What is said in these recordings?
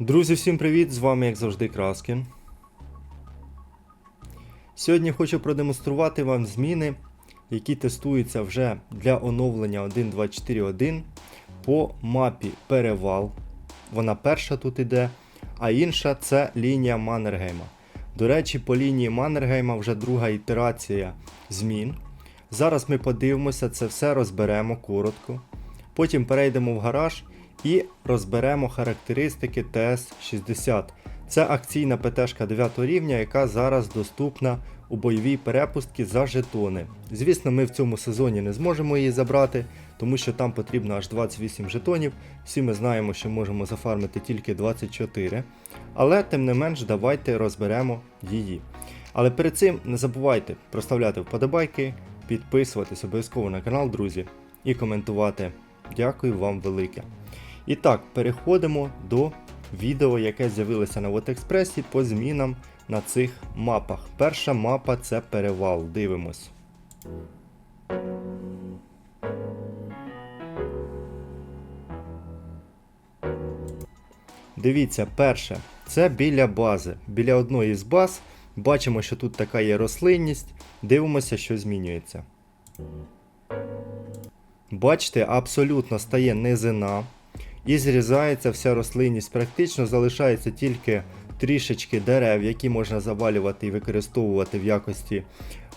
Друзі, всім привіт! З вами, як завжди, Краскін. Сьогодні хочу продемонструвати вам зміни, які тестуються вже для оновлення 1.24.1 по мапі Перевал. Вона перша тут іде, а інша це лінія Маннергейма. До речі, по лінії Маннергейма вже друга ітерація змін. Зараз ми подивимося, це все розберемо коротко. Потім перейдемо в гараж і розберемо характеристики ТС-60. Це акційна ПТшка 9 рівня, яка зараз доступна у бойовій перепустці за жетони. Звісно, ми в цьому сезоні не зможемо її забрати, тому що там потрібно аж 28 жетонів. Всі ми знаємо, що можемо зафармити тільки 24. Але тим не менш, давайте розберемо її. Але перед цим не забувайте проставляти вподобайки, підписуватись обов'язково на канал, друзі, і коментувати. Дякую вам велике. І так, переходимо до відео, яке з'явилося на WotExpress по змінам на цих мапах. Перша мапа це перевал. Дивимось. Дивіться, перше, це біля бази. Біля одної з баз бачимо, що тут така є рослинність. Дивимося, що змінюється. Бачите, абсолютно стає низина і зрізається вся рослинність. Практично залишається тільки трішечки дерев, які можна завалювати і використовувати в якості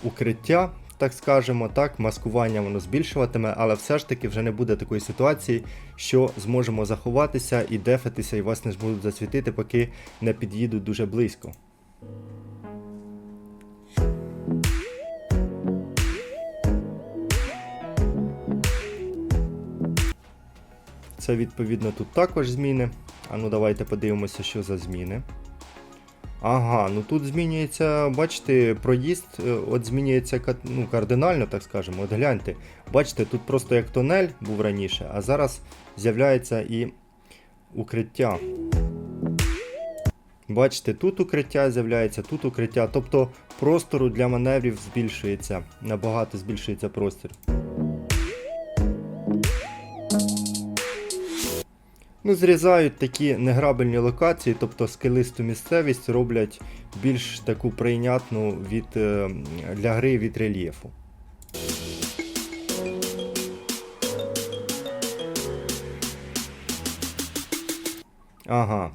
укриття, так скажемо, так, маскування воно збільшуватиме, але все ж таки вже не буде такої ситуації, що зможемо заховатися і дефатися, і вас не зможуть засвітити, поки не під'їдуть дуже близько. Це відповідно тут також зміни. А ну давайте подивимося, що за зміни. Ага, ну тут змінюється, бачите, проїзд, е, от змінюється ну, кардинально, так скажемо. От гляньте. Бачите, тут просто як тунель був раніше, а зараз з'являється і укриття. Бачите, тут укриття з'являється, тут укриття. Тобто простору для маневрів збільшується. Набагато збільшується простір. Ну, зрізають такі неграбельні локації, тобто скелисту місцевість роблять більш таку прийнятну від, е, для гри від рельєфу. Ага,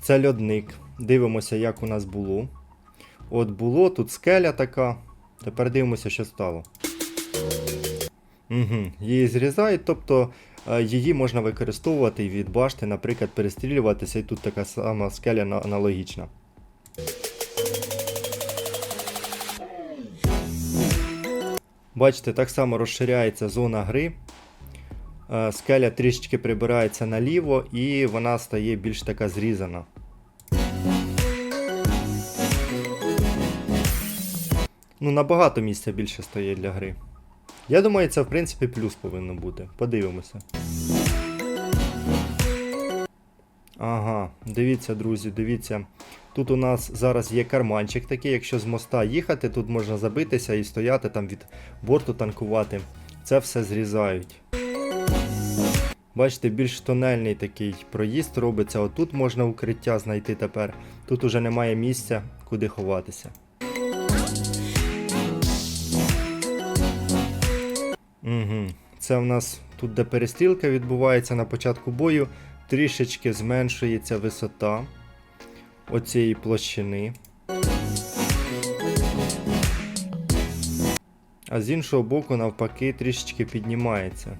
це льодник. Дивимося, як у нас було. От було, тут скеля така. Тепер дивимося, що стало. Угу. Її зрізають, тобто її можна використовувати від башти, наприклад, перестрілюватися, і тут така сама скеля аналогічна. Бачите, так само розширяється зона гри. Е, Скеля трішечки прибирається наліво і вона стає більш така зрізана. Ну, набагато місця більше стає для гри. Я думаю, це в принципі плюс повинно бути. Подивимося. Ага, дивіться, друзі, дивіться. Тут у нас зараз є карманчик такий, якщо з моста їхати, тут можна забитися і стояти там від борту танкувати. Це все зрізають. Бачите, більш тонельний такий проїзд робиться. Отут можна укриття знайти тепер. Тут уже немає місця, куди ховатися. Це в нас тут, де перестрілка відбувається на початку бою, трішечки зменшується висота оцієї площини. А з іншого боку, навпаки, трішечки піднімається.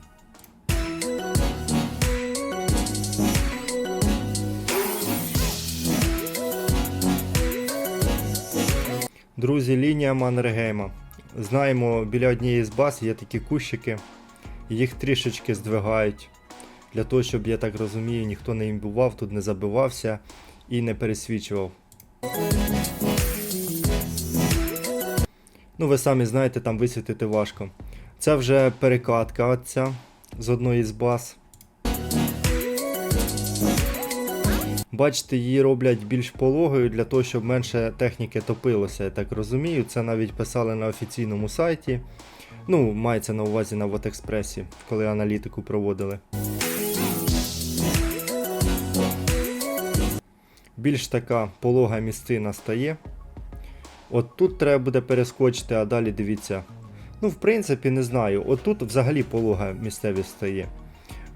Друзі, лінія Маннергейма. Знаємо, біля однієї з баз є такі кущики, їх трішечки здвигають. Для того, щоб, я так розумію, ніхто не імбував, тут не забивався і не пересвічував. Ну, ви самі знаєте, там висвітити важко. Це вже перекатка ця з одної з баз. Бачите, її роблять більш пологою для того, щоб менше техніки топилося, я так розумію. Це навіть писали на офіційному сайті. Ну, мається на увазі на WotExpress, коли аналітику проводили. більш така полога місцина стає. От тут треба буде перескочити, а далі дивіться. Ну, в принципі, не знаю. От тут взагалі полога місцевість стає.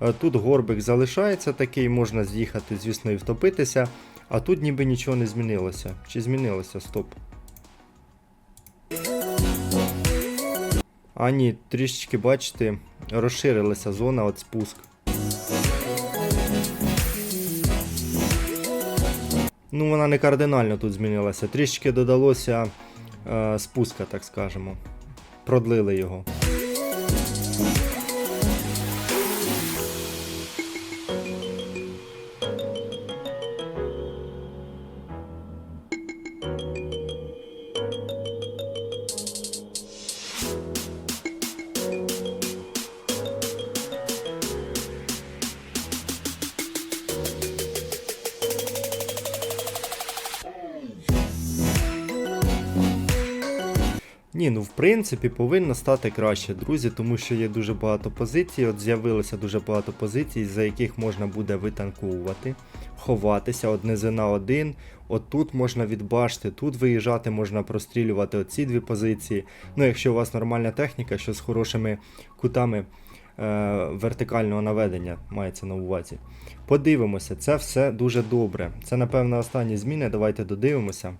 Е, Тут горбик залишається такий, можна з'їхати, звісно, і втопитися. А тут ніби нічого не змінилося. Чи змінилося? Стоп. А ні, трішечки, бачите, розширилася зона от спуск. Ну, вона не кардинально тут змінилася. Трішечки додалося е, спуска, так скажемо. Продлили його. Ні, ну в принципі повинно стати краще, друзі, тому що є дуже багато позицій. От з'явилося дуже багато позицій, за яких можна буде витанковувати, ховатися, от низина один. От тут можна відбашти, тут виїжджати, можна прострілювати оці дві позиції. Ну, якщо у вас нормальна техніка, що з хорошими кутами е, вертикального наведення мається на увазі. Подивимося, це все дуже добре. Це, напевно, останні зміни. Давайте додивимося.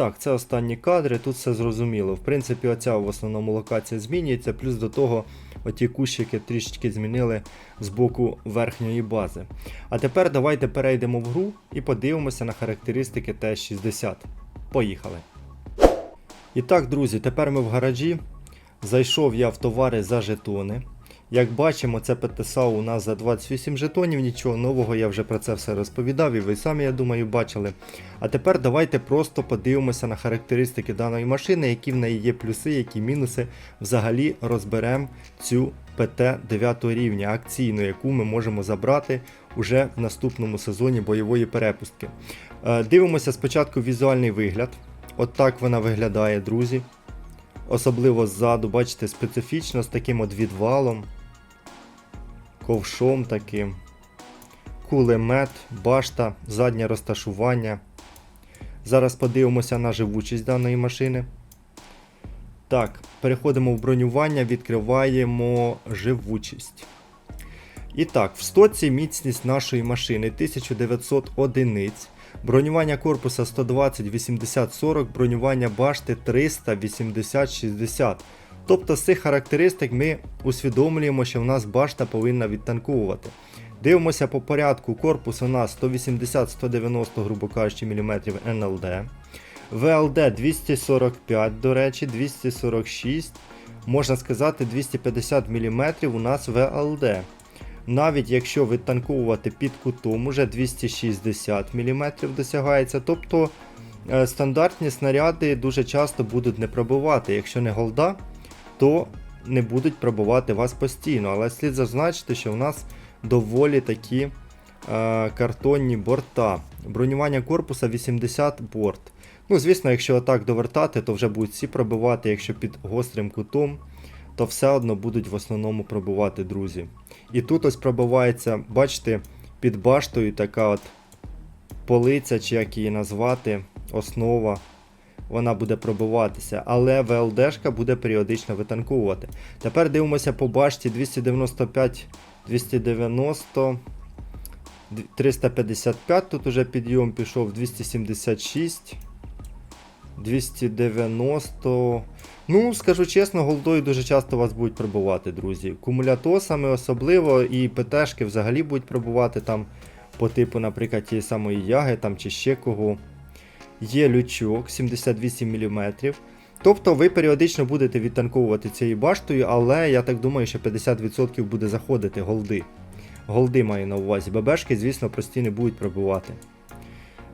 Так, це останні кадри, тут все зрозуміло. В принципі, оця в основному локація змінюється, плюс до того оті кущики трішечки змінили з боку верхньої бази. А тепер давайте перейдемо в гру і подивимося на характеристики Т-60. Поїхали. І так, друзі, тепер ми в гаражі. Зайшов я в товари за жетони. Як бачимо, це ПТСА у нас за 28 жетонів, нічого нового, я вже про це все розповідав, і ви самі, я думаю, бачили. А тепер давайте просто подивимося на характеристики даної машини, які в неї є плюси, які мінуси. Взагалі розберемо цю ПТ 9 рівня акційну, яку ми можемо забрати уже в наступному сезоні бойової перепустки. Е, Дивимося спочатку візуальний вигляд. От так вона виглядає, друзі. Особливо ззаду, бачите, специфічно з таким от відвалом, ковшом таким, кулемет, башта, заднє розташування. Зараз подивимося на живучість даної машини. Так, переходимо в бронювання, відкриваємо живучість. І так, в стоці міцність нашої машини 1900 одиниць. Бронювання корпуса 120, 80, 40, бронювання башти 300, 80, 60. Тобто з цих характеристик ми усвідомлюємо, що в нас башта повинна відтанковувати. Дивимося по порядку. Корпус у нас 180-190, грубо кажучи, мм НЛД. ВЛД 245, до речі, 246. Можна сказати, 250 мм у нас ВЛД. Навіть якщо відтанковувати під кутом, уже 260 мм досягається. Тобто е, стандартні снаряди дуже часто будуть не пробивати. Якщо не голда, то не будуть пробивати вас постійно. Але слід зазначити, що в нас доволі такі е, картонні борта. Бронювання корпуса 80 борт. Ну, звісно, якщо отак довертати, то вже будуть всі пробивати, якщо під гострим кутом, то все одно будуть в основному пробивати друзі. І тут ось пробивається, бачите, під баштою така от полиця, чи як її назвати, основа. Вона буде пробиватися, але ВЛДшка буде періодично витанковувати. Тепер дивимося по башті 295, 290, 355. Тут уже підйом пішов 276, 290. Ну, скажу чесно, голдою дуже часто вас будуть пробувати, друзі. Кумулятосами особливо і ПТшки взагалі будуть пробувати там по типу, наприклад, тієї самої яги там, чи ще кого. Є лючок 78 мм. Тобто ви періодично будете відтанковувати цією баштою, але я так думаю, що 50% буде заходити голди. Голди маю на увазі. ББшки, звісно, прості не будуть пробувати.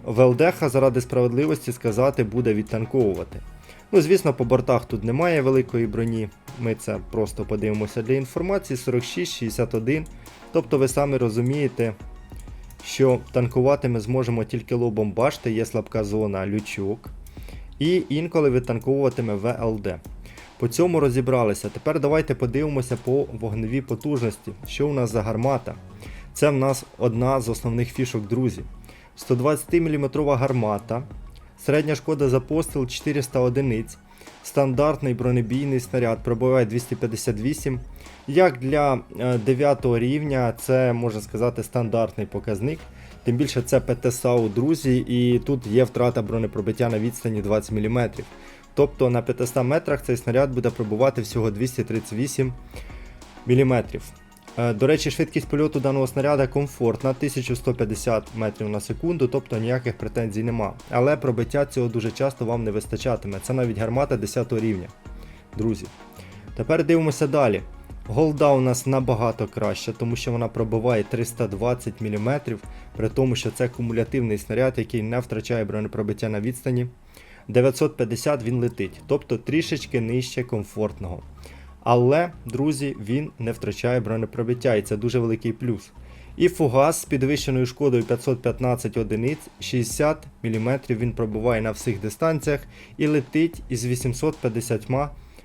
ВЛДХ заради справедливості сказати буде відтанковувати. Ну, звісно, по бортах тут немає великої броні. Ми це просто подивимося для інформації. 46, 61. Тобто ви самі розумієте, що танкувати ми зможемо тільки лобом башти, є слабка зона лючок. і інколи витанковуватиме ВЛД. По цьому розібралися. Тепер давайте подивимося по вогневій потужності. Що у нас за гармата? Це в нас одна з основних фішок, друзі. 120 мм гармата, середня шкода за постріл 400 одиниць, стандартний бронебійний снаряд пробиває 258. Як для 9 рівня, це можна сказати стандартний показник. Тим більше це ПТСАУ, друзі, і тут є втрата бронепробиття на відстані 20 мм. Тобто на 500 метрах цей снаряд буде пробувати всього 238 мм. Е, До речі, швидкість польоту даного снаряда комфортна 1150 метрів на секунду, тобто ніяких претензій нема. Але пробиття цього дуже часто вам не вистачатиме. Це навіть гармата 10 рівня. Друзі. Тепер дивимося далі. Голда у нас набагато краще, тому що вона пробиває 320 мм, при тому, що це кумулятивний снаряд, який не втрачає бронепробиття на відстані. 950 він летить, тобто трішечки нижче комфортного. Але, друзі, він не втрачає бронепробиття, і це дуже великий плюс. І фугас з підвищеною шкодою 515 одиниць, 60 мм він пробиває на всіх дистанціях і летить із 850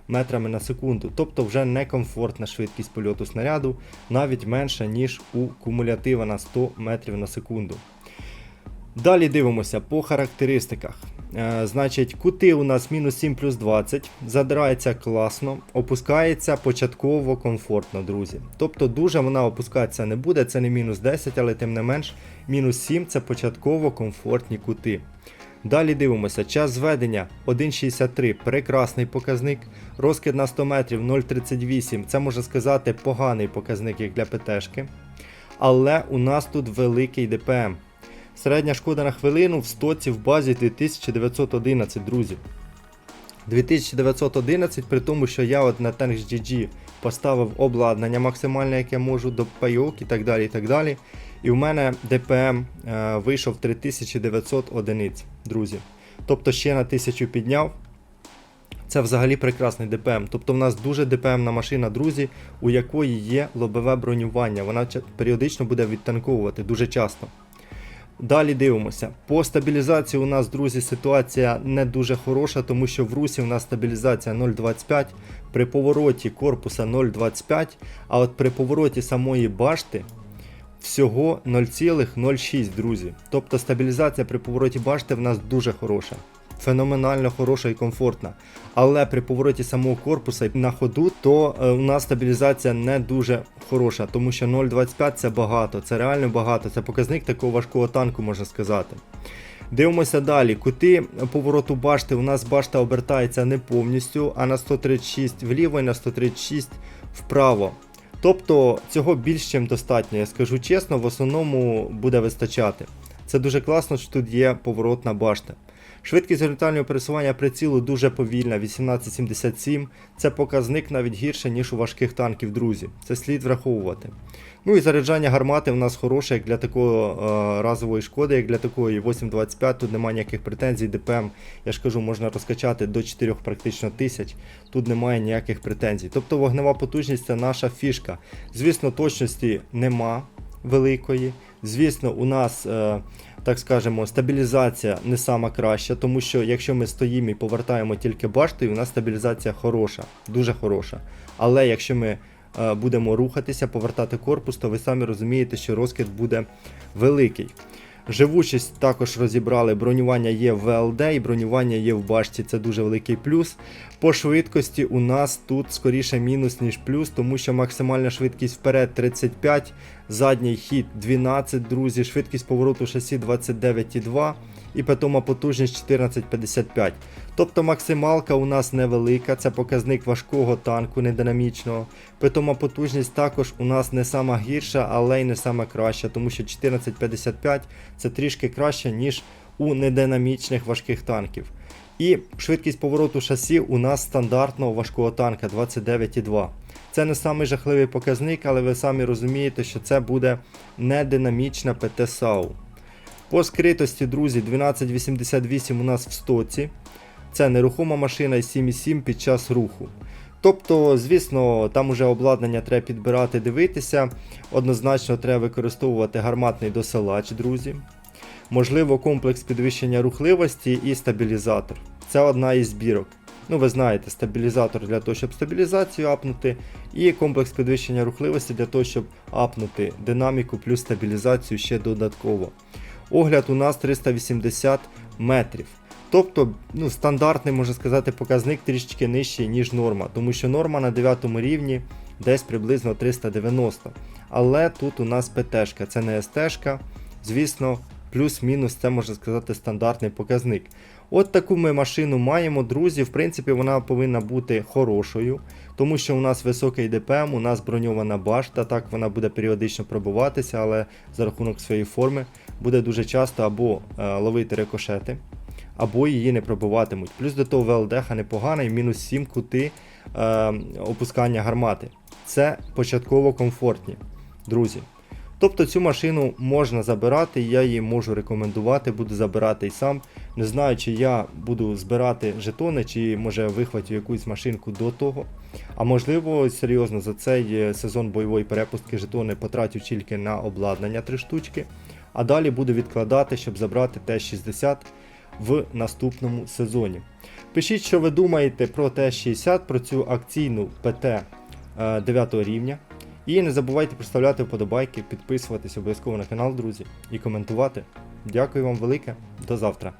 метрами на секунду. Тобто вже некомфортна швидкість польоту снаряду, навіть менша, ніж у кумулятива на 100 метрів на секунду. Далі дивимося по характеристиках. Е, значить, кути у нас мінус 7 плюс 20, задирається класно, опускається початково комфортно, друзі. Тобто дуже вона опускатися не буде, це не мінус 10, але тим не менш, мінус 7 це початково комфортні кути. Далі дивимося, час зведення 1,63, прекрасний показник. Розкид на 100 метрів 0,38, це можна сказати поганий показник як для ПТшки. Але у нас тут великий ДПМ. Середня шкода на хвилину в стоці в базі 2911, друзі. 2911, при тому, що я от на TanksGG поставив обладнання максимальне, яке можу до пайок і так далі. І так далі. І в мене ДПМ е, вийшов 3900 одиниць, друзі. Тобто ще на 1000 підняв. Це взагалі прекрасний ДПМ. Тобто в нас дуже ДПМна машина, друзі, у якої є лобове бронювання. Вона періодично буде відтанковувати дуже часто. Далі дивимося. По стабілізації у нас, друзі, ситуація не дуже хороша, тому що в русі у нас стабілізація 0,25, при повороті корпуса 0,25, а от при повороті самої башти всього 0,06, друзі. Тобто стабілізація при повороті башти в нас дуже хороша. Феноменально хороша і комфортна. Але при повороті самого корпуса на ходу, то е, у нас стабілізація не дуже хороша, тому що 0,25 це багато, це реально багато. Це показник такого важкого танку, можна сказати. Дивимося далі. Кути повороту башти. У нас башта обертається не повністю, а на 136 вліво і на 136 вправо. Тобто цього більш чим достатньо, я скажу чесно, в основному буде вистачати. Це дуже класно, що тут є поворотна башта. Швидкість горизонтального пересування прицілу дуже повільна, 1877. Це показник навіть гірше, ніж у важких танків, друзі. Це слід враховувати. Ну і заряджання гармати у нас хороше, як для такої е, разової шкоди, як для такої 8.25, тут немає ніяких претензій. ДПМ, я ж кажу, можна розкачати до 4 практично тисяч. Тут немає ніяких претензій. Тобто вогнева потужність це наша фішка. Звісно, точності нема великої. Звісно, у нас, е, так скажемо, стабілізація не сама краща, тому що якщо ми стоїмо і повертаємо тільки баштою, у нас стабілізація хороша, дуже хороша. Але якщо ми е, будемо рухатися, повертати корпус, то ви самі розумієте, що розкид буде великий. Живучість також розібрали, бронювання є в ВЛД і бронювання є в башті, це дуже великий плюс. По швидкості у нас тут скоріше мінус, ніж плюс, тому що максимальна швидкість вперед 35, задній хід 12, друзі, швидкість повороту шасі 29,2 і питома потужність 14,55. Тобто максималка у нас невелика, це показник важкого танку, нединамічного. Питома потужність також у нас не сама гірша, але й не сама краща, тому що 14,55 це трішки краще, ніж у нединамічних важких танків. І швидкість повороту шасі у нас стандартного важкого танка 29,2. Це не самий жахливий показник, але ви самі розумієте, що це буде нединамічна ПТ САУ. По скритості, друзі, 1288 у нас в стоці. Це нерухома машина і 7,7 під час руху. Тобто, звісно, там уже обладнання треба підбирати, дивитися. Однозначно треба використовувати гарматний досилач, друзі. Можливо, комплекс підвищення рухливості і стабілізатор. Це одна із збірок. Ну, ви знаєте, стабілізатор для того, щоб стабілізацію апнути, і комплекс підвищення рухливості для того, щоб апнути динаміку плюс стабілізацію ще додатково. Огляд у нас 380 метрів. Тобто, ну, стандартний, можна сказати, показник трішечки нижчий, ніж норма, тому що норма на 9 рівні десь приблизно 390. Але тут у нас ПТшка, це не СТ. Звісно, плюс-мінус це можна сказати стандартний показник. От таку ми машину маємо, друзі. В принципі, вона повинна бути хорошою, тому що у нас високий ДПМ, у нас броньована башта, так вона буде періодично пробуватися, але за рахунок своєї форми буде дуже часто або е, ловити рикошети, або її не пробуватимуть. Плюс до того ВЛДХ непоганий, мінус 7 кути е, опускання гармати. Це початково комфортні, друзі. Тобто цю машину можна забирати, я її можу рекомендувати, буду забирати і сам. Не знаю, чи я буду збирати жетони, чи може вихватю якусь машинку до того. А можливо, серйозно, за цей е, сезон бойової перепустки жетони потратю тільки на обладнання 3 штучки. А далі буду відкладати, щоб забрати Т-60 в наступному сезоні. Пишіть, що ви думаєте про Т-60, про цю акційну ПТ 9 рівня. І не забувайте проставляти вподобайки, підписуватись обов'язково на канал, друзі, і коментувати. Дякую вам велике, до завтра.